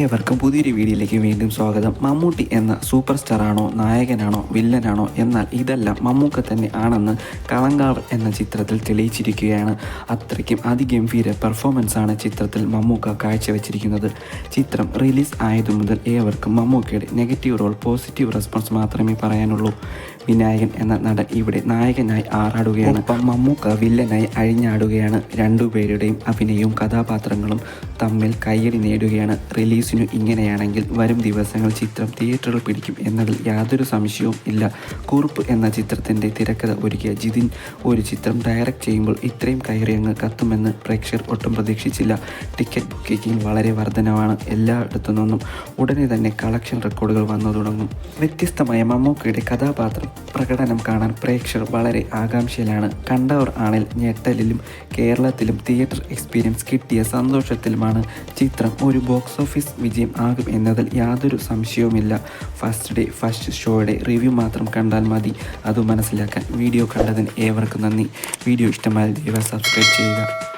ഏവർക്കും പുതിയൊരു വീഡിയോയിലേക്ക് വീണ്ടും സ്വാഗതം. മമ്മൂട്ടി എന്ന സൂപ്പർ സ്റ്റാറാണോ നായകനാണോ വില്ലനാണോ എന്നാൽ ഇതെല്ലാം മമ്മൂക്ക തന്നെ ആണെന്ന് കളങ്കാവ് എന്ന ചിത്രത്തിൽ തെളിയിച്ചിരിക്കുകയാണ്. അത്രയ്ക്കും അതിഗംഭീര പെർഫോമൻസാണ് ചിത്രത്തിൽ മമ്മൂക്ക കാഴ്ചവെച്ചിരിക്കുന്നത്. ചിത്രം റിലീസ് ആയതു മുതൽ ഏവർക്കും മമ്മൂക്കയുടെ നെഗറ്റീവ് റോൾ പോസിറ്റീവ് റെസ്പോൺസ് മാത്രമേ പറയാനുള്ളൂ. വിനായകൻ എന്ന നടൻ ഇവിടെ നായകനായി ആറാടുകയാണ്. ഒപ്പം മമ്മൂക്ക വില്ലനായി അഴിഞ്ഞാടുകയാണ്. രണ്ടുപേരുടെയും അഭിനയവും കഥാപാത്രങ്ങളും തമ്മിൽ കയ്യടി നേടുകയാണ്. റിലീസിനു ഇങ്ങനെയാണെങ്കിൽ വരും ദിവസങ്ങൾ ചിത്രം തിയേറ്ററിൽ പിടിക്കും എന്നതിൽ യാതൊരു സംശയവും ഇല്ല. കുറുപ്പ് എന്ന ചിത്രത്തിന്റെ തിരക്കഥ ഒരുക്കിയ ജിതിൻ ഒരു ചിത്രം ഡയറക്റ്റ് ചെയ്യുമ്പോൾ ഇത്രയും കയറി അങ്ങ് കത്തുമെന്ന് പ്രേക്ഷകർ ഒട്ടും പ്രതീക്ഷിച്ചില്ല. ടിക്കറ്റ് ബുക്കിംഗ് വളരെ വർധനവാണ് എല്ലായിടത്തു നിന്നും ഉടനെ തന്നെ കളക്ഷൻ റെക്കോർഡുകൾ വന്നു തുടങ്ങും. വ്യത്യസ്തമായ മമ്മൂക്കയുടെ കഥാപാത്രം പ്രകടനം കാണാൻ പ്രേക്ഷകർ വളരെ ആകാംക്ഷയിലാണ്. കണ്ടവർ ആണിൽ ഞെട്ടലിലും കേരളത്തിലും തിയേറ്റർ എക്സ്പീരിയൻസ് കിട്ടിയ സന്തോഷത്തിലുമാണ്. ചിത്രം ഒരു ബോക്സ് ഓഫീസ് വിജയം ആകും എന്നതിൽ യാതൊരു സംശയവുമില്ല. ഫസ്റ്റ് ഡേ ഫസ്റ്റ് ഷോയുടെ റിവ്യൂ മാത്രം കണ്ടാൽ മതി. അത് മനസ്സിലാക്കാൻ വീഡിയോ കണ്ടതിന് ഏവർക്കും നന്ദി. വീഡിയോ ഇഷ്ടമായാൽ ദയവായി സബ്സ്ക്രൈബ് ചെയ്യുക.